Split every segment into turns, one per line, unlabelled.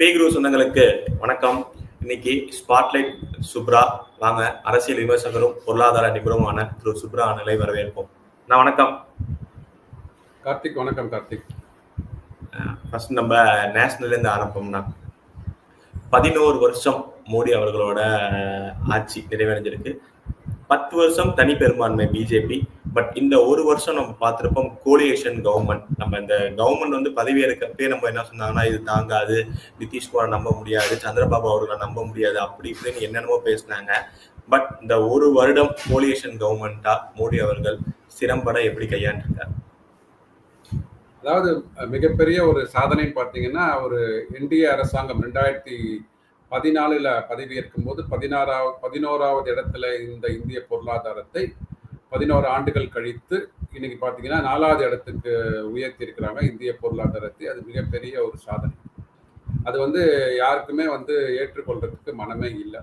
பேகுரு சொந்தங்களுக்கு வணக்கம். இன்னைக்கு ஸ்பாட்லைட் சுப்ரா. வாங்க அரசியல் விமர்சகரும் பொருளாதார நிபுணருமான திரு சுப்ரா அண்ணலை வரவேற்போம். நான் வணக்கம்.
கார்த்திக் வணக்கம் கார்த்திக்.
ஃபர்ஸ்ட் நம்ம நேஷனல்ல இருந்து ஆரம்பம்னா பதினோரு வருஷம் மோடி அவர்களோட ஆட்சி நிறைவடைஞ்சிருக்கு. பத்து வருஷம் தனி பெரும்பான்மை பிஜேபி பட் இந்த ஒரு வருஷம் நம்ம பார்த்திருப்போம் கோலியேஷன் கவர்மெண்ட் நம்ம இந்த கவர்மெண்ட் வந்து பதவி ஏற்கப்பே நம்ம என்ன சொன்னாங்கன்னா இது தாங்காது நிதிஷ்குமார் நம்ப முடியாது சந்திரபாபு அவர்களை நம்ப முடியாது அப்படி இப்படின்னு என்னென்னமோ பேசினாங்க. பட் இந்த ஒரு வருடம் கோலியேஷன் கவர்மெண்டா மோடி அவர்கள் சிறம்பட எப்படி கையாண்டிருக்காரு?
அதாவது மிகப்பெரிய ஒரு சாதனைன்னு பார்த்தீங்கன்னா ஒரு என்டிஏ அரசாங்கம் ரெண்டாயிரத்தி பதினாலுல பதவியேற்கும் போது பதினாறாவது பதினோராவது இடத்துல இந்த இந்திய பொருளாதாரத்தை பதினோரு ஆண்டுகள் கழித்து இன்னைக்கு பார்த்தீங்கன்னா நாலாவது இடத்துக்கு உயர்த்தி இருக்கிறாங்க இந்திய பொருளாதாரத்தை. அது மிகப்பெரிய ஒரு சாதனை. அது வந்து யாருக்குமே வந்து ஏற்றுக்கொள்றதுக்கு மனமே இல்லை.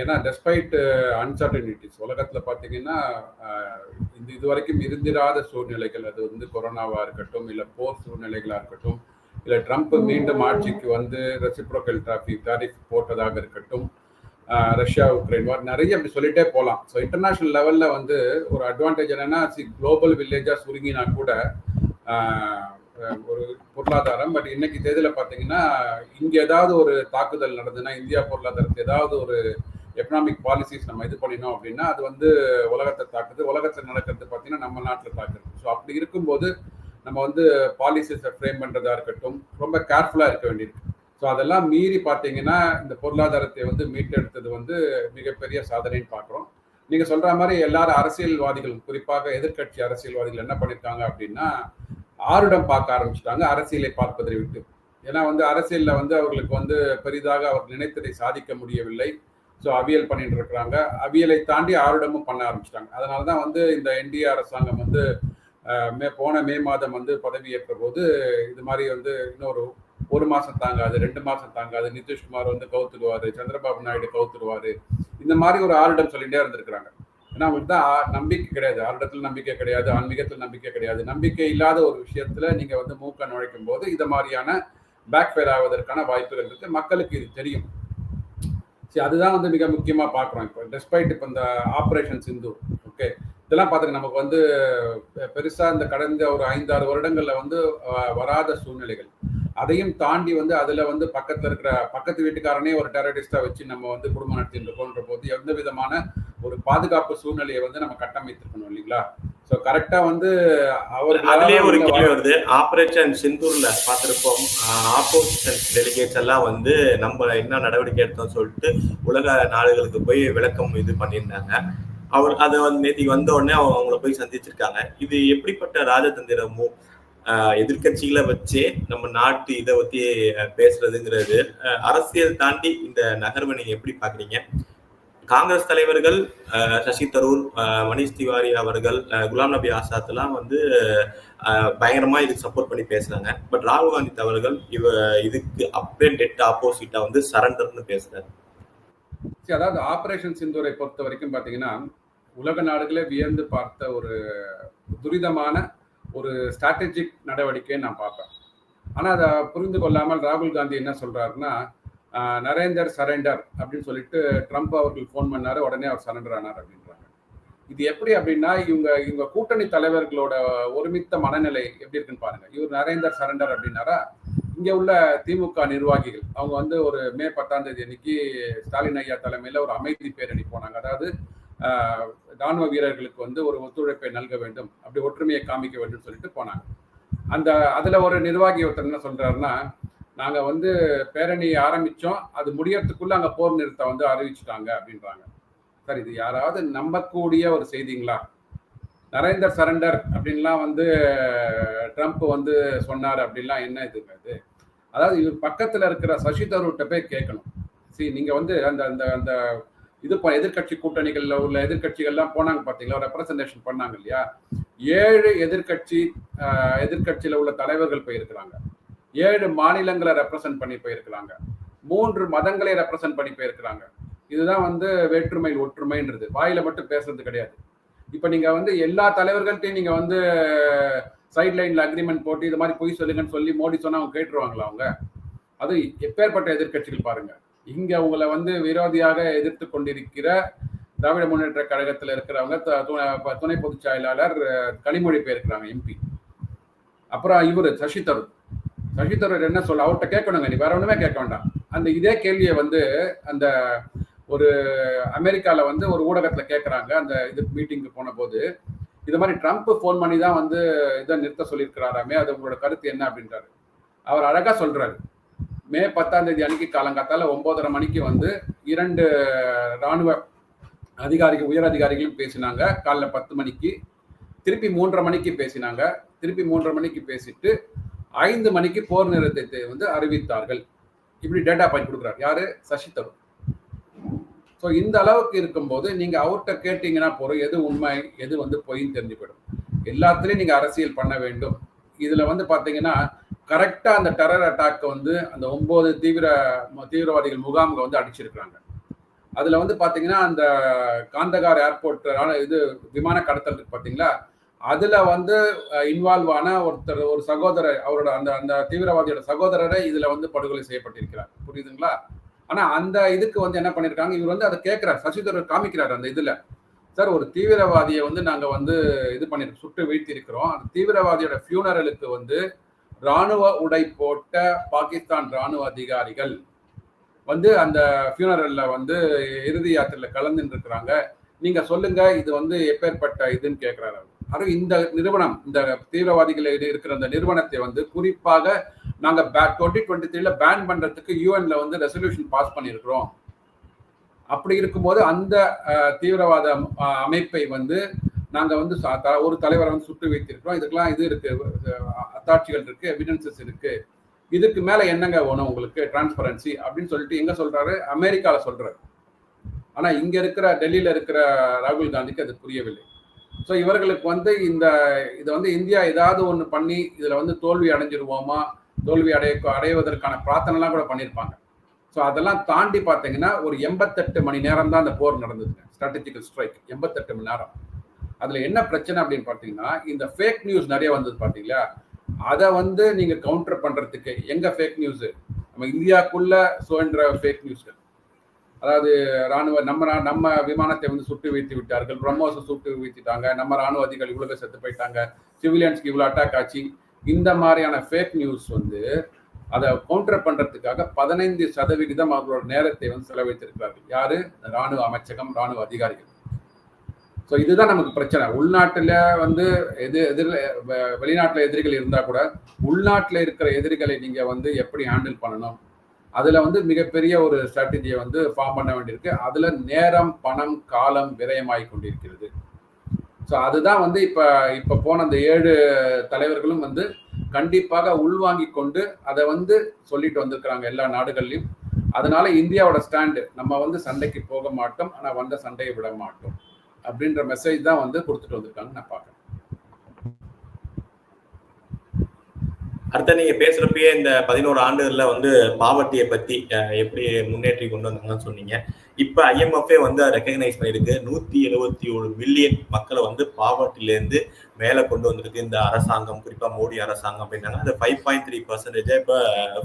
ஏன்னா டெஸ்பைட் அன்சர்டனிட்டிஸ் உலகத்தில் பார்த்தீங்கன்னா இந்த இதுவரைக்கும் இருந்திராத சூழ்நிலைகள் அது வந்து கொரோனாவாக இருக்கட்டும் இல்லை போர் சூழ்நிலைகளாக இருக்கட்டும் இல்லை ட்ரம்ப் மீண்டும் ஆட்சிக்கு வந்து ரெசிப்ரோக்கல் டிராஃபிக் டாரிஃப் போட்டதாக இருக்கட்டும் ரஷ்யா உக்ரைன் வார் நிறைய அப்படி சொல்லிட்டே போகலாம் ஸோ இன்டர்நேஷ்னல் லெவலில் வந்து ஒரு அட்வான்டேஜ் என்னன்னா சி குளோபல் வில்லேஜாக சுருங்கினா கூட ஒரு பொருளாதாரம். பட் இன்னைக்கு தேதியில் பார்த்தீங்கன்னா இங்கே ஏதாவது ஒரு தாக்குதல் நடந்ததுன்னா இந்தியா பொருளாதாரத்தை ஏதாவது ஒரு எக்கனாமிக் பாலிசிஸ் நம்ம இது பண்ணினோம் அப்படின்னா அது வந்து உலகத்தை தாக்குது. உலகத்தில் நடக்கிறது பார்த்தீங்கன்னா நம்ம நாட்டில் தாக்குது. ஸோ அப்படி இருக்கும்போது நம்ம வந்து பாலிசிஸை ஃப்ரேம் பண்ணுறதா இருக்கட்டும் ரொம்ப கேர்ஃபுல்லாக இருக்க வேண்டியிருக்கு. ஸோ அதெல்லாம் மீறி பார்த்தீங்கன்னா இந்த பொருளாதாரத்தை வந்து மீட்டெடுத்தது வந்து மிகப்பெரிய சாதனைன்னு பார்க்குறோம். நீங்கள் சொல்கிற மாதிரி எல்லாரும் அரசியல்வாதிகள் குறிப்பாக எதிர்கட்சி அரசியல்வாதிகள் என்ன பண்ணியிருக்காங்க அப்படின்னா ஆருடம் பார்க்க ஆரம்பிச்சிட்டாங்க அரசியலை பார்ப்பதை விட்டு. ஏன்னா வந்து அரசியலில் வந்து அவர்களுக்கு வந்து பெரிதாக அவர் நினைத்ததை சாதிக்க முடியவில்லை. ஸோ அவியல் பண்ணிட்டு இருக்கிறாங்க. அவியலை தாண்டி ஆருடமும் பண்ண ஆரம்பிச்சிட்டாங்க. அதனால தான் வந்து இந்த என்டிஏ அரசாங்கம் வந்து மே போன மே மாதம் வந்து பதவியேற்ற போது இது மாதிரி வந்து இன்னொரு ஒரு மாசம் தாங்காது ரெண்டு மாசம் தாங்காது. நிதிஷ்குமார் வந்து கவுத்துடுவாரு சந்திரபாபு நாயுடு கவுத்துடுவாரு. இந்த மாதிரி ஒரு ஆரிடம் சொல்லிட்டே இருந்திருக்கிறாங்க. ஏன்னா அவங்களுக்கு தான் நம்பிக்கை கிடையாது. ஆரிடத்துல நம்பிக்கை கிடையாது ஆன்மீகத்தில் நம்பிக்கை கிடையாது. நம்பிக்கை இல்லாத ஒரு விஷயத்துல நீங்க வந்து மூக்க நுழைக்கும் போது இந்த மாதிரியான பேக் ஃபேர் ஆவதற்கான வாய்ப்புகள் இருக்கு. மக்களுக்கு இது தெரியும். சரி அதுதான் வந்து மிக முக்கியமாக பார்க்குறோம். இப்போ டெஸ்பைட் இப்போ இந்த ஆப்ரேஷன் சிந்து ஓகே இதெல்லாம் பார்த்துங்க நமக்கு வந்து பெருசாக இந்த கடந்த ஒரு ஐந்தாறு வருடங்களில் வந்து வராத சூழ்நிலைகள். அதையும் தாண்டி வந்து அதில் வந்து பக்கத்தில் இருக்கிற பக்கத்து வீட்டுக்காரனே ஒரு டெரரிஸ்டாக வச்சு நம்ம வந்து குடும்பம் நடத்திட்டு இருக்கோன்ற போது எந்த விதமான ஒரு பாதுகாப்பு சூழ்நிலையை வந்து நம்ம கட்டமைத்திருக்கணும் இல்லைங்களா? ஸோ கரெக்டா வந்து அவர்
அதுலயே ஒரு கேள்வி வருது. ஆபரேஷன் சிந்தூர்ல பார்த்திருப்போம். ஆப்போசிஷன் டெலிகேட்ஸ் எல்லாம் வந்து நம்ம என்ன நடவடிக்கை எடுத்தோம் சொல்லிட்டு உலக நாடுகளுக்கு போய் விளக்கம் இது பண்ணியிருந்தாங்க. அவர் அதை வந்து நேற்றுக்கு வந்த உடனே அவங்க அவங்கள போய் சந்திச்சிருக்காங்க. இது எப்படிப்பட்ட ராஜதந்திரமும் எதிர்கட்சிகளை வச்சே நம்ம நாட்டு இதை பத்தி பேசுறதுங்கிறது அரசியல் தாண்டி இந்த நகர்வை நீங்க எப்படி பாக்குறீங்க காங்கிரஸ் தலைவர்கள் சசி தரூர் மணிஷ் திவாரி அவர்கள் குலாம் நபி ஆசாத் எல்லாம் வந்து பயங்கரமா இதுக்கு சப்போர்ட் பண்ணி பேசுறாங்க. பட் ராகுல் காந்தி அவர்கள் இவ இதுக்கு அப்படியே டெட் ஆப்போசிட்டா வந்து சரண்டர்னு பேசுறாரு.
சரி அதாவது ஆப்ரேஷன் சிந்தூரை பொறுத்த வரைக்கும் பார்த்தீங்கன்னா உலக நாடுகளே வியந்து பார்த்த ஒரு துரிதமான ஒரு ஸ்ட்ராட்டஜிக் நடவடிக்கையை நான் பார்ப்பேன். ஆனால் அதை புரிந்து கொள்ளாமல் ராகுல் காந்தி என்ன சொல்கிறாருன்னா நரேந்தர் சரண்டர் அப்படின்னு சொல்லிட்டு ட்ரம்ப் அவர்கள் ஃபோன் பண்ணார் உடனே அவர் சரண்டர் ஆனார் அப்படின்றாங்க. இது எப்படி அப்படின்னா இவங்க இவங்க கூட்டணி தலைவர்களோட ஒருமித்த மனநிலை எப்படி இருக்குன்னு பாருங்க. இவர் நரேந்தர் சரண்டர் அப்படின்னாரா இங்க உள்ள திமுக நிர்வாகிகள் அவங்க வந்து ஒரு மே பத்தாம் தேதி அன்னைக்கு ஸ்டாலின் ஐயா தலைமையில ஒரு அமைதி பேரணி போனாங்க. அதாவது ராணுவ வீரர்களுக்கு வந்து ஒரு ஒத்துழைப்பை நல்க வேண்டும் அப்படி ஒற்றுமையை காமிக்க வேண்டும் சொல்லிட்டு போனாங்க. அந்த அதுல ஒரு நிர்வாகி ஒருத்தர் என்ன சொல்றாருன்னா நாங்க வந்து பேரணி ஆரம்பிச்சோம் அது முடியறதுக்குள்ள அங்க போர் நிறுத்தம் வந்து அறிவிச்சுட்டாங்க அப்படின்றாங்க. சார் இது யாராவது நம்பக்கூடிய ஒரு செய்திங்களா? நரேந்தர் சரண்டர் அப்படின்லாம் வந்து ட்ரம்ப் வந்து சொன்னார் அப்படின்லாம் என்ன இதுங்க இது அதாவது இது பக்கத்தில் இருக்கிற சசி தரூர்கிட்ட போய் கேட்கணும். சரி நீங்கள் வந்து அந்த அந்த அந்த இது எதிர்கட்சி கூட்டணிகளில் உள்ள எதிர்கட்சிகள்லாம் போனாங்க பார்த்தீங்களா? ரெப்ரசன்டேஷன் பண்ணாங்க இல்லையா? ஏழு எதிர்கட்சி எதிர்கட்சியில் உள்ள தலைவர்கள் போயிருக்கிறாங்க. ஏழு மாநிலங்களை ரெப்ரசன்ட் பண்ணி போயிருக்கிறாங்க. மூன்று மதங்களை ரெப்ரசன்ட் பண்ணி போயிருக்கிறாங்க. இதுதான் வந்து வேற்றுமை ஒற்றுமைன்றது. வாயில மட்டும் பேசுறது கிடையாது. இப்போ நீங்கள் வந்து எல்லா தலைவர்கள்ட்டையும் நீங்கள் வந்து சைட் அக்ரிமெண்ட் போட்டு இது மாதிரி பொய் சொல்லுங்கன்னு சொல்லி மோடி சொன்னால் அவங்க கேட்டுருவாங்களா அவங்க? அது எப்பேற்பட்ட எதிர்க்கட்சிகள் பாருங்க. இங்கே உங்களை வந்து விரோதியாக எதிர்த்து கொண்டிருக்கிற திராவிட முன்னேற்ற கழகத்தில் இருக்கிறவங்க த- துணை பொதுச் செயலாளர் அஹ், கனிமொழி போயிருக்கிறாங்க எம்பி அப்புறம் இவர் சசி தரூர் சசி தரூர் என்ன சொல்ல அவர்கிட்ட கேட்கணுங்க நீ வேற ஒன்றுமே கேட்க வேண்டாம். அந்த இதே கேள்வியை வந்து அந்த ஒரு அமெரிக்காவில் வந்து ஒரு ஊடகத்தில் கேட்குறாங்க அந்த இது மீட்டிங்க்கு போன போது இது மாதிரி ட்ரம்ப் ஃபோன் பண்ணி தான் வந்து இதை நிறுத்த சொல்லியிருக்கிறாராமே அது உங்களோட கருத்து என்ன அப்படின்றாரு. அவர் அழகாக சொல்கிறாரு மே பத்தாம் தேதி அன்னைக்கு காலங்காத்தால ஒன்பதரை மணிக்கு வந்து இரண்டு ராணுவ அதிகாரிகள் உயர் அதிகாரிகளும் பேசினாங்க. காலைல பத்து மணிக்கு திருப்பி மூன்றரை மணிக்கு பேசினாங்க. திருப்பி மூன்றரை மணிக்கு பேசிட்டு ஐந்து மணிக்கு போர் நிறுத்தத்தை வந்து அறிவித்தார்கள். இப்படி டேட்டா பாயிண்ட் கொடுக்குறாரு. யாரு? சசி தரூர். ஸோ இந்த அளவுக்கு இருக்கும்போது நீங்கள் அவர்கிட்ட கேட்டீங்கன்னா போறோம் எது உண்மை எது வந்து பொய்ன்னு தெரிஞ்சு போயிடும் எல்லாத்துலேயும் நீங்கள் அரசியல் பண்ண வேண்டும். இதில் வந்து பார்த்தீங்கன்னா கரெக்டாக அந்த டெரர் அட்டாக் வந்து அந்த ஒம்பது தீவிர தீவிரவாதிகள் முகாம்களை வந்து அடிச்சிருக்கிறாங்க. அதில் வந்து பார்த்தீங்கன்னா அந்த காந்தகார் ஏர்போர்ட் இது விமான கடத்தல் இருக்கு பார்த்தீங்களா அதில் வந்து இன்வால்வ் ஆன ஒருத்தர் ஒரு சகோதரர் அவரோட அந்த அந்த தீவிரவாதியோட சகோதரரை இதில் வந்து படுகொலை செய்யப்பட்டிருக்கிறார். புரியுதுங்களா? ஆனா அந்த இதுக்கு வந்து என்ன பண்ணிருக்காங்க? இவர் வந்து அதை கேட்கிறார் சசிதரர் காமிக்கிறார் அந்த இதுல. சார் ஒரு தீவிரவாதியை வந்து நாங்க வந்து இது பண்ணி சுட்டு வீழ்த்தி இருக்கிறோம் அந்த தீவிரவாதியோட ஃபியூனரலுக்கு வந்து ராணுவ உடை போட்ட பாகிஸ்தான் ராணுவ அதிகாரிகள் வந்து அந்த ஃபியூனரல்ல வந்து இறுதி யாத்திரையில கலந்து இருக்கிறாங்க நீங்க சொல்லுங்க இது வந்து எப்பேற்பட்ட இதுன்னு கேட்கிறாரு அவர். அதுவும் இந்த நிறுவனம் இந்த தீவிரவாதிகள் இருக்கிற அந்த நிறுவனத்தை வந்து குறிப்பாக நாங்க டுவெண்ட்டி டுவெண்ட்டி த்ரீல பேன் பண்றதுக்கு யூஎன்ல வந்து ரெசல்யூஷன் பாஸ் பண்ணியிருக்கிறோம். அப்படி இருக்கும்போது அந்த தீவிரவாத அமைப்பை வந்து நாங்க வந்து சா- த- ஒரு தலைவரை வந்து சுட்டு வைத்திருக்கிறோம் இதுக்கெல்லாம் இது இருக்கு. அத்தாட்சிகள் இருக்கு. எவிடன்சஸ் இருக்கு. இதுக்கு மேல என்னங்க வேணும் உங்களுக்கு? டிரான்ஸ்பரன்சி அப்படின்னு சொல்லிட்டு எங்க சொல்றாரு? அமெரிக்காவில் சொல்றாரு. ஆனா இங்க இருக்கிற டெல்லியில இருக்கிற ராகுல் காந்திக்கு அது புரியவில்லை. ஸோ இவர்களுக்கு வந்து இந்த இதை வந்து இந்தியா ஏதாவது ஒன்று பண்ணி இதில் வந்து தோல்வி அடைஞ்சிருவோமா? தோல்வி அடைய அடைவதற்கான பிரார்த்தனைலாம் கூட பண்ணியிருப்பாங்க ஸோ அதெல்லாம் தாண்டி பார்த்தீங்கன்னா ஒரு எண்பத்தெட்டு மணி நேரம் தான் அந்த போர் நடந்ததுங்க ஸ்ட்ராட்டஜிக்கல் ஸ்ட்ரைக் எண்பத்தெட்டு மணி நேரம். அதில் என்ன பிரச்சனை அப்படின்னு பார்த்தீங்கன்னா இந்த ஃபேக் நியூஸ் நிறைய வந்தது பார்த்தீங்களா அதை வந்து நீங்கள் கவுண்டர் பண்ணுறதுக்கு எங்கே ஃபேக் நியூஸு நம்ம இந்தியாக்குள்ள சுழன்ற ஃபேக் நியூஸ்கள் அதாவது ராணுவ நம்ம நம்ம விமானத்தை வந்து சுட்டு வீழ்த்தி விட்டார்கள் பிரம்மோஸை சுட்டு வீழ்த்திட்டாங்க நம்ம ராணுவ அதிகாரி இவ்வளோ செத்து போயிட்டாங்க சிவிலியன்ஸ்க்கு இவ்வளோ அட்டாக் ஆச்சு இந்த மாதிரியான ஃபேக் நியூஸ் வந்து அதை கவுண்டர் பண்றதுக்காக பதினைந்து சதவிகிதம் அவர்களோட நேரத்தை வந்து செலவழித்திருக்கிறார்கள். யாரு? ராணுவ அமைச்சகம் ராணுவ அதிகாரிகள். ஸோ இதுதான் நமக்கு பிரச்சனை. உள்நாட்டில் வந்து எது எதிரில் வெளிநாட்டில் எதிரிகள் இருந்தால் கூட உள்நாட்டில் இருக்கிற எதிரிகளை நீங்கள் வந்து எப்படி ஹேண்டில் பண்ணணும்? அதில் வந்து மிகப்பெரிய ஒரு ஸ்ட்ராட்டஜியை வந்து ஃபார்ம் பண்ண வேண்டியிருக்கு. அதில் நேரம் பணம் காலம் விரயமாகி கொண்டிருக்கிறது. ஸோ அதுதான் வந்து இப்போ இப்போ போன அந்த ஏழு தலைவர்களும் வந்து கண்டிப்பாக உள்வாங்கி கொண்டு அதை வந்து சொல்லிட்டு வந்திருக்கிறாங்க எல்லா நாடுகள்லையும். அதனால இந்தியாவோட ஸ்டாண்டு நம்ம வந்து சண்டைக்கு போக மாட்டோம் ஆனால் வந்த சண்டையை விட மாட்டோம். அப்படின்ற மெசேஜ் தான் வந்து கொடுத்துட்டு வந்திருக்காங்க நான் பார்க்குறேன்.
அடுத்த நீங்க பேசுறப்பயே இந்த பதினோரு ஆண்டுகள்ல வந்து பாவர்ட்டியை பத்தி எப்படி முன்னேற்றி கொண்டு வந்தாங்கன்னு சொன்னீங்க. இப்ப ஐஎம்எஃப்ஏ வந்து ரெக்கக்னைஸ் பண்ணிருக்கு நூத்தி எழுபத்தி ஏழு மில்லியன் மக்களை வந்து பாவர்ட்டில இருந்து மேல கொண்டு வந்திருக்கு. இந்த அரசாங்கம் குறிப்பா மோடி அரசாங்கம் அப்படின்னாங்க. அது ஃபைவ் பாயிண்ட் த்ரீ பர்சன்டேஜா இப்ப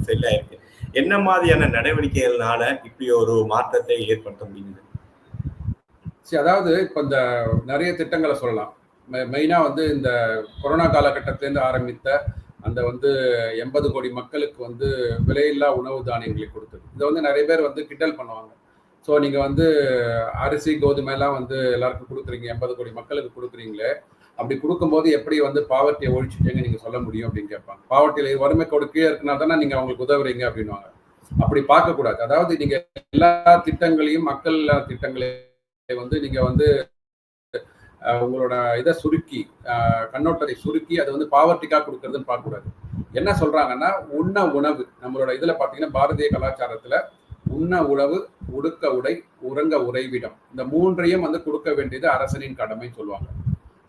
ஃபெல் ஆயிருக்கு. என்ன மாதிரியான நடவடிக்கைகள்னால இப்படி ஒரு மாற்றத்தை ஏற்படுத்த முடியுது?
சரி அதாவது இப்போ இந்த நிறைய திட்டங்களை சொல்லலாம். மெயினாக வந்து இந்த கொரோனா காலகட்டத்திலேருந்து ஆரம்பித்த அந்த வந்து எண்பது கோடி மக்களுக்கு வந்து விலையில்லா உணவு தானியங்களை கொடுத்தது. இதை வந்து நிறைய பேர் வந்து கிண்டல் பண்ணுவாங்க. ஸோ நீங்கள் வந்து அரிசி கோதுமை எல்லாம் வந்து எல்லாருக்கும் கொடுக்குறீங்க எண்பது கோடி மக்களுக்கு கொடுக்குறீங்களே அப்படி கொடுக்கும்போது எப்படி வந்து பாவர்ட்டியை ஒழிச்சுட்டேங்க நீங்கள் சொல்ல முடியும் அப்படின்னு கேட்பாங்க. பாவர்ட்டியில் வறுமை கோடு கீழே இருக்குன்னா தானே நீங்கள் அவங்களுக்கு உதவுறீங்க அப்படின்வாங்க அப்படி பார்க்கக்கூடாது. அதாவது நீங்கள் எல்லா திட்டங்களையும் மக்கள் திட்டங்களையும் வந்து நீங்கள் வந்து உங்களோட இதை சுருக்கி கண்ணோட்டத்தை சுருக்கி அதை வந்து பாவர்ட்டிக்காக கொடுக்கறதுன்னு பார்க்கக்கூடாது. என்ன சொல்றாங்கன்னா உண்ண உணவு நம்மளோட இதுல பாத்தீங்கன்னா பாரதிய கலாச்சாரத்துல உண்ண உணவு உடுக்க உடை உறங்க உறைவிடம். இந்த மூன்றையும் வந்து கொடுக்க வேண்டியது அரசனின் கடமைன்னு சொல்லுவாங்க.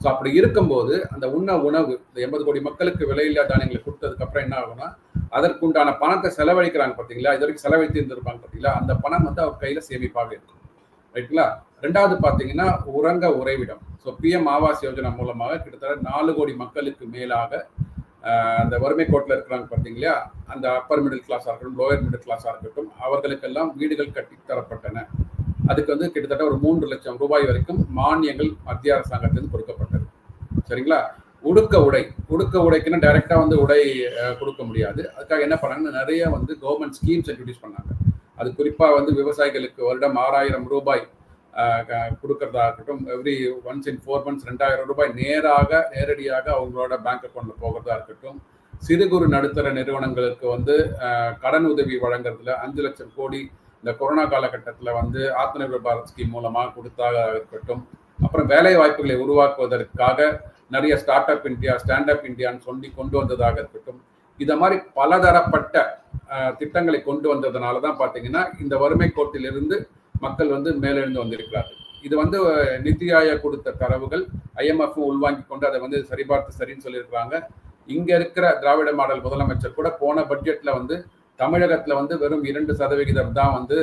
ஸோ அப்படி இருக்கும்போது அந்த உண்ண உணவு இந்த எண்பது கோடி மக்களுக்கு விலையில்லா தானியங்களை கொடுத்ததுக்கு அப்புறம் என்ன ஆகும்னா அதற்குண்டான பணத்தை செலவழிக்கிறாங்க பார்த்தீங்களா? இது வரைக்கும் செலவழித்து இருந்திருப்பாங்க பார்த்தீங்களா? அந்த பணம் வந்து அவர் கையில் சேமிப்பாக இருக்கும். ரைட்டுங்களா? ரெண்டாவது பார்த்தீங்கன்னா உறங்க உறைவிடம். ஸோ பிஎம் ஆவாஸ் யோஜனா மூலமாக கிட்டத்தட்ட நாலு கோடி மக்களுக்கு மேலாக அந்த வறுமை கோட்டில் இருக்கிறாங்க பார்த்தீங்களா அந்த அப்பர் மிடில் கிளாஸாக இருக்கட்டும் லோயர் மிடில் கிளாஸாக இருக்கட்டும் அவர்களுக்கெல்லாம் வீடுகள் கட்டி தரப்பட்டன. அதுக்கு வந்து கிட்டத்தட்ட ஒரு மூன்று லட்சம் ரூபாய் வரைக்கும் மானியங்கள் மத்திய அரசாங்கத்திலிருந்து கொடுக்கப்பட்டது. சரிங்களா? உடுக்க உடை. உடுக்க உடைக்குன்னா டைரெக்டாக வந்து உடை கொடுக்க முடியாது. அதுக்காக என்ன பண்ணாங்கன்னா நிறைய வந்து கவர்மெண்ட் ஸ்கீம்ஸ் இன்ட்ரடியூஸ் பண்ணாங்க. அது குறிப்பாக வந்து விவசாயிகளுக்கு வருடம் ஆறாயிரம் ரூபாய் க- கொடுக்கறதா இருக்கட்டும் every once in four months ரெண்டாயிரம் ரூபாய் நேராக நேரடியாக அவங்களோட பேங்க் அக்கௌண்ட்ல போகிறதா இருக்கட்டும். சிறு குறு நடுத்தர நிறுவனங்களுக்கு வந்து கடன் உதவி வழங்குறதுல அஞ்சு லட்சம் கோடி இந்த கொரோனா காலகட்டத்தில் வந்து ஆத்ம நிர்பர் பாரத் ஸ்கீம் மூலமாக கொடுத்தாக இருக்கட்டும். அப்புறம் வேலை வாய்ப்புகளை உருவாக்குவதற்காக நிறைய start up India stand up இந்தியான்னு சொல்லி கொண்டு வந்ததாக இருக்கட்டும். இதை மாதிரி பலதரப்பட்ட திட்டங்களை கொண்டு வந்ததுனால தான் பார்த்தீங்கன்னா இந்த வறுமை கோட்டிலிருந்து மக்கள் வந்து மேலெழுந்து வந்திருக்கிறார்கள். இது வந்து நித்தி ஆயோக் கொடுத்த தரவுகள் ஐஎம்எஃப் உள்வாங்கி கொண்டு அதை வந்து சரிபார்த்து சரின்னு சொல்லியிருக்கிறாங்க. இங்கே இருக்கிற திராவிட மாடல் முதலமைச்சர் கூட போன பட்ஜெட்டில் வந்து தமிழகத்தில் வந்து வெறும் இரண்டு சதவிகிதம் தான் வந்து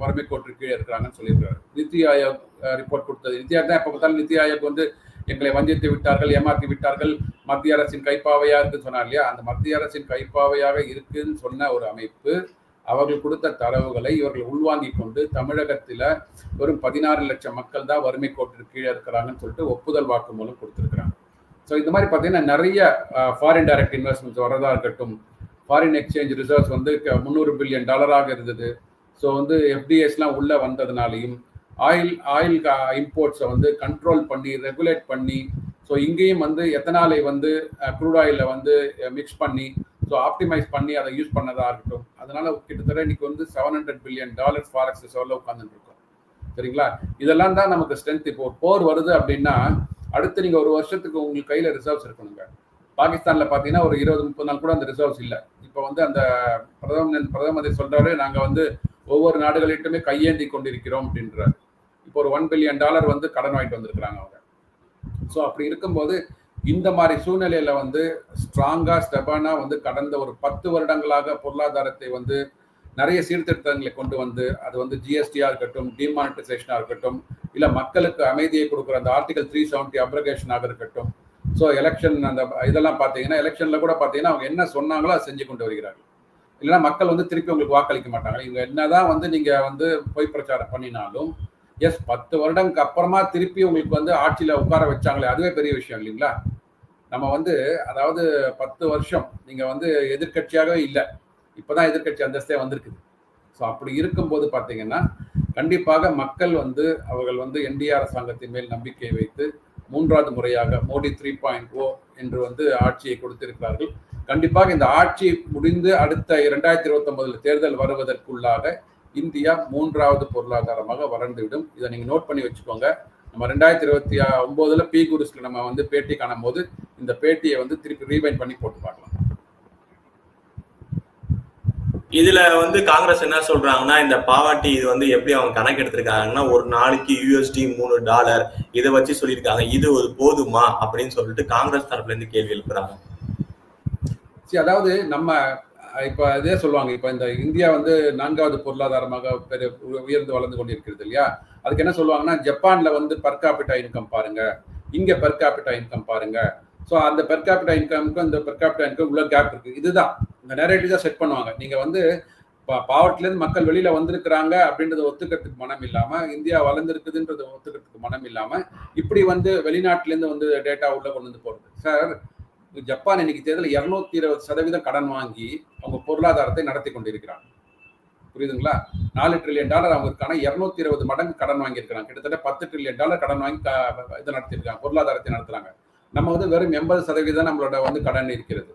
வறுமை கோட்டு கீழே இருக்கிறாங்கன்னு சொல்லியிருக்காரு. நித்தி ஆயோக் ரிப்போர்ட் கொடுத்தது. நித்தி ஆயோக் தான் எப்போ பார்த்தாலும் நித்தி ஆயோக் வந்து எங்களை வஞ்சித்து விட்டார்கள் ஏமாற்றி விட்டார்கள் மத்திய அரசின் கைப்பாவையா இருக்குன்னு சொன்னார் இல்லையா? அந்த மத்திய அரசின் கைப்பாவையாக இருக்குன்னு சொன்ன ஒரு அமைப்பு அவர்கள் கொடுத்த தரவுகளை இவர்கள் உள்வாங்கிக் கொண்டு தமிழகத்தில் வெறும் பதினாறு லட்சம் மக்கள் தான் வறுமை கோட்டிற்கு கீழே இருக்கிறாங்கன்னு சொல்லிட்டு ஒப்புதல் வாக்கு மூலம் கொடுத்துருக்குறாங்க. ஸோ இந்த மாதிரி பார்த்தீங்கன்னா நிறைய ஃபாரின் டைரக்ட் இன்வெஸ்ட்மெண்ட்ஸ் வரதா இருக்கட்டும். ஃபாரின் எக்ஸ்சேஞ்ச் ரிசர்வ்ஸ் வந்து முந்நூறு பில்லியன் டாலராக இருந்தது. ஸோ வந்து எஃப்டிஎஸ்லாம் உள்ளே வந்ததுனாலையும் ஆயில் ஆயில் இம்போர்ட்ஸை வந்து கண்ட்ரோல் பண்ணி ரெகுலேட் பண்ணி ஸோ இங்கேயும் வந்து எத்தனாலை வந்து க்ரூட் ஆயிலில் வந்து மிக்ஸ் பண்ணி ஸோ ஆப்டிமைஸ் பண்ணி அதை யூஸ் பண்ணதா இருக்கட்டும். அதனால கிட்டத்தட்ட இன்னைக்கு வந்து seven hundred billion dollars forex ரிசர்வ்ல உட்காந்துட்டு இருக்கோம் சரிங்களா? இதெல்லாம் தான் நமக்கு ஸ்ட்ரென்த் இப்போ ஒரு போர் வருது அப்படின்னா அடுத்து நீங்கள் ஒரு வருஷத்துக்கு உங்களுக்கு கையில் ரிசர்வ்ஸ் இருக்கணுங்க. பாகிஸ்தானில் பார்த்தீங்கன்னா ஒரு இருபது முப்பது நாள் கூட அந்த ரிசர்வ்ஸ் இல்லை. இப்போ வந்து அந்த பிரதம பிரதம மந்திரி நாங்கள் வந்து ஒவ்வொரு நாடுகளிட்டுமே கையேந்தி கொண்டிருக்கிறோம் அப்படின்றார். இப்போ ஒரு ஒன் பில்லியன் டாலர் வந்து கடன் வாங்கிட்டு வந்திருக்கிறாங்க அவங்க. ஸோ அப்படி இருக்கும்போது இந்த மாதிரி சூழ்நிலையில வந்து ஸ்ட்ராங்கா ஸ்டெபானா வந்து கடந்த ஒரு பத்து வருடங்களாக பொருளாதாரத்தை வந்து நிறைய சீர்திருத்தங்களை கொண்டு வந்து அது வந்து ஜிஎஸ்டியா இருக்கட்டும் டிமானிட்டைசேஷனா இருக்கட்டும் இல்ல மக்களுக்கு அமைதியை கொடுக்குற அந்த ஆர்டிகல் த்ரீ செவன்டி அப்ரகேஷனாக இருக்கட்டும். ஸோ எலெக்ஷன் அந்த இதெல்லாம் பார்த்தீங்கன்னா எலெக்ஷன்ல கூட பார்த்தீங்கன்னா அவங்க என்ன சொன்னாங்களோ அதை செஞ்சு கொண்டு வருகிறார்கள். இல்லைன்னா மக்கள் வந்து திருப்பி உங்களுக்கு வாக்களிக்க மாட்டாங்க. இவங்க என்னதான் வந்து நீங்க வந்து பொய் பிரச்சாரம் பண்ணினாலும் எஸ் பத்து வருடங்களுக்கு அப்புறமா திருப்பி உங்களுக்கு வந்து ஆட்சியில் உட்கார வச்சாங்களே அதுவே பெரிய விஷயம் இல்லைங்களா? நம்ம வந்து அதாவது பத்து வருஷம் நீங்கள் வந்து எதிர்கட்சியாகவே இல்லை. இப்போ தான் எதிர்கட்சி அந்தஸ்தே வந்திருக்குது. ஸோ அப்படி இருக்கும்போது பார்த்தீங்கன்னா கண்டிப்பாக மக்கள் வந்து அவர்கள் வந்து என்டிஆர் அரசாங்கத்தின் மேல் நம்பிக்கை வைத்து மூன்றாவது முறையாக மோடி த்ரீ பாயிண்ட் ஓ என்று வந்து ஆட்சியை கொடுத்திருக்கிறார்கள். கண்டிப்பாக இந்த ஆட்சி முடிந்து அடுத்த இரண்டாயிரத்தி இருபத்தி தேர்தல் வருவதற்குள்ளாக இந்தியா மூன்றாவது பொருளாதாரமாக வளர்ந்துவிடும். இதை நீங்க நோட் பண்ணி வச்சுக்கோங்க. நம்ம ரெண்டாயிரத்தி இருபத்தி ஒன்பதுல பி குருஸ்ல நம்ம வந்து பேட்டி காணும் போது இந்த பேட்டியை வந்து திருப்பி ரீவைண்ட் பண்ணி போட்டு பார்க்கலாம்.
இதுல வந்து காங்கிரஸ் என்ன சொல்றாங்கன்னா இந்த பாவாட்டி இது வந்து எப்படி அவங்க கணக்கு எடுத்திருக்காங்கன்னா ஒரு நாளைக்கு யூஎஸ்டி மூணு டாலர் இதை வச்சு சொல்லியிருக்காங்க. இது ஒரு போதுமா? அப்படின்னு சொல்லிட்டு காங்கிரஸ் தரப்புல இருந்து கேள்வி எழுப்புறாங்க.
சரி அதாவது நம்ம இப்போ இதே சொல்லுவாங்க இப்போ இந்த இந்தியா வந்து நான்காவது பொருளாதாரமாக பெரிய உயர்ந்து வளர்ந்து கொண்டிருக்கிறது இல்லையா? அதுக்கு என்ன சொல்லுவாங்கன்னா ஜப்பானில் வந்து பர் காப்பிட்டா இன்கம் பாருங்க. இங்கே பர் கேபிட்டா இன்கம் பாருங்க. ஸோ அந்த பெர் கேபிட்டா இன்கமுக்கும் இந்த பெர் கேபிட்டா இன்கம் உள்ள கேப் இருக்குது இதுதான். இந்த நேரேட்டிவ் தான் செட் பண்ணுவாங்க. நீங்கள் வந்து பாவர்ட்டில இருந்து மக்கள் வெளியில் வந்திருக்கிறாங்க அப்படின்றத ஒத்துக்கிறதுக்கு மனம் இல்லாமல் இந்தியா வளர்ந்துருக்குதுன்றத ஒத்துக்கிறதுக்கு மனம் இல்லாமல் இப்படி வந்து வெளிநாட்டிலேருந்து வந்து டேட்டா உள்ளே கொண்டு வந்து போகிறது சார் ஜப்பான் இன்னைக்கு தேர்தலில் இருநூத்தி இருபது சதவீதம் கடன் வாங்கி அவங்க பொருளாதாரத்தை நடத்தி கொண்டிருக்கிறாங்க. புரியுதுங்களா? நாலு ட்ரில்லியன் டாலர் அவங்களுக்கான இருநூத்தி இருபது மடங்கு கடன் வாங்கியிருக்கிறாங்க. கிட்டத்தட்ட பத்து ட்ரில்லியன் டாலர் கடன் வாங்கி இதை நடத்தியிருக்காங்க. பொருளாதாரத்தை நடத்துறாங்க. நம்ம வந்து வெறும் எண்பது சதவீதம் நம்மளோட வந்து கடன் இருக்கிறது.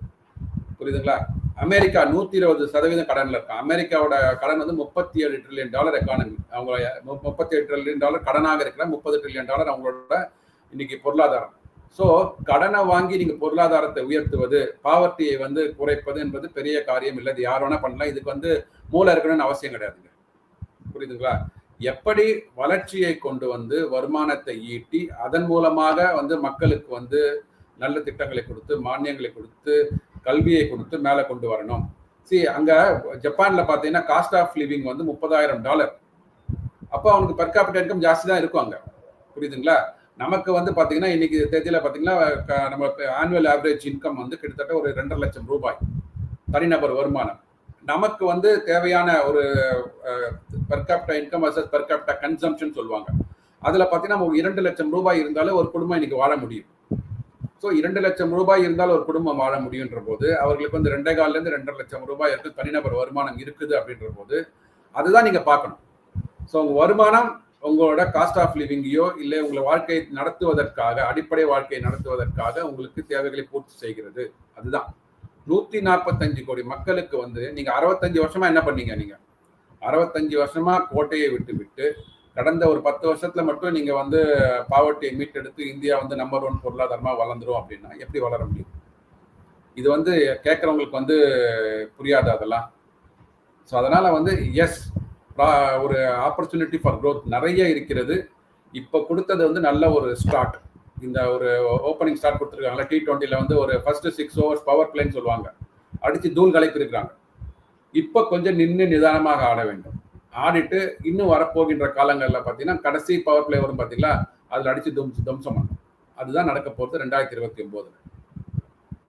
புரியுதுங்களா? அமெரிக்கா நூத்தி இருபது சதவீதம் கடன்ல இருக்கான் அமெரிக்காவோட கடன் வந்து முப்பத்தி ஏழு ட்ரில்லியன் டாலர் எக்கானமி அவங்க மு- முப்பத்தி ஏழு ட்ரில்லியன் டாலர் கடனாக இருக்கிற முப்பது ட்ரில்லியன் டாலர் அவங்களோட இன்னைக்கு பொருளாதாரம். ஸோ கடனை வாங்கி நீங்க பொருளாதாரத்தை உயர்த்துவது பாவர்ட்டியை வந்து குறைப்பது என்பது பெரிய காரியம் இல்லை. இது யார் வேணா பண்ணலாம். இதுக்கு வந்து மூளை இருக்கணும்னு அவசியம் கிடையாதுங்க. புரியுதுங்களா? எப்படி வளர்ச்சியை கொண்டு வந்து வருமானத்தை ஈட்டி அதன் மூலமாக வந்து மக்களுக்கு வந்து நல்ல திட்டங்களை கொடுத்து மானியங்களை கொடுத்து கல்வியை கொடுத்து மேலே கொண்டு வரணும். சி அங்க ஜப்பான்ல பாத்தீங்கன்னா காஸ்ட் ஆஃப் லிவிங் வந்து முப்பதாயிரம் டாலர் அப்போ அவனுக்கு பெர் கேபிட்டல் இன்கம் ஜாஸ்தி தான் இருக்கும் அங்க. புரியுதுங்களா? நமக்கு வந்து பார்த்தீங்கன்னா இன்னைக்கு தேதியில் பார்த்தீங்கன்னா நம்ம ஆனுவல் ஆவரேஜ் இன்கம் வந்து கிட்டத்தட்ட ஒரு ரெண்டரை லட்சம் ரூபாய். தனிநபர் வருமானம். நமக்கு வந்து தேவையான ஒரு per capita income versus per capita consumption சொல்லுவாங்க. அதில் பார்த்தீங்கன்னா நமக்கு இரண்டு லட்சம் ரூபாய் இருந்தாலும் ஒரு குடும்பம் இன்னைக்கு வாழ முடியும். ஸோ இரண்டு லட்சம் ரூபாய் இருந்தால் ஒரு குடும்பம் வாழ முடியுன்ற போது அவர்களுக்கு வந்து ரெண்டே கால்லேருந்து ரெண்டரை லட்சம் ரூபாய் இருக்கு தனிநபர் வருமானம் இருக்குது அப்படின்ற போது அதுதான் நீங்கள் பார்க்கணும். ஸோ உங்கள் வருமானம் உங்களோட காஸ்ட் ஆஃப் லிவிங்கையோ இல்லை உங்களை வாழ்க்கையை நடத்துவதற்காக அடிப்படை வாழ்க்கையை நடத்துவதற்காக உங்களுக்கு தேவைகளை பூர்த்தி செய்கிறது. அதுதான். நூத்தி நாற்பத்தஞ்சு கோடி மக்களுக்கு வந்து நீங்க அறுபத்தஞ்சு வருஷமா என்ன பண்ணீங்க நீங்க? அறுபத்தஞ்சு வருஷமா கோட்டையை விட்டு விட்டு கடந்த ஒரு பத்து வருஷத்துல மட்டும் நீங்க வந்து பாவர்ட்டியை மீட்டெடுத்து இந்தியா வந்து நம்பர் ஒன் பொருளாதாரமா வளர்ந்துரும் அப்படின்னா எப்படி வளர முடியும்? இது வந்து கேட்கறவங்களுக்கு வந்து புரியாது அதெல்லாம். ஸோ அதனால வந்து எஸ் ஒரு ஆப்பர்ச்சுனிட்டி ஃபார் க்ரோத் நிறைய இருக்கிறது. இப்போ கொடுத்தது வந்து நல்ல ஒரு ஸ்டார்ட் இந்த ஒரு ஓப்பனிங் ஸ்டார்ட் கொடுத்துருக்காங்களா டி டுவெண்ட்டில வந்து ஒரு ஃபர்ஸ்ட் சிக்ஸ் ஓவர்ஸ் பவர் பிளேன்னு சொல்லுவாங்க. அடித்து தூள் கலைப்பிருக்கிறாங்க இப்போ கொஞ்சம் நின்று நிதானமாக ஆட வேண்டும். ஆடிட்டு இன்னும் வரப்போகின்ற காலங்களில் பார்த்தீங்கன்னா கடைசி பவர் பிளே வரும் பார்த்தீங்களா அதில் அடித்து தும் தும்சம் அதுதான் நடக்க போகிறது ரெண்டாயிரத்தி இருபத்தி ஒம்போதுல.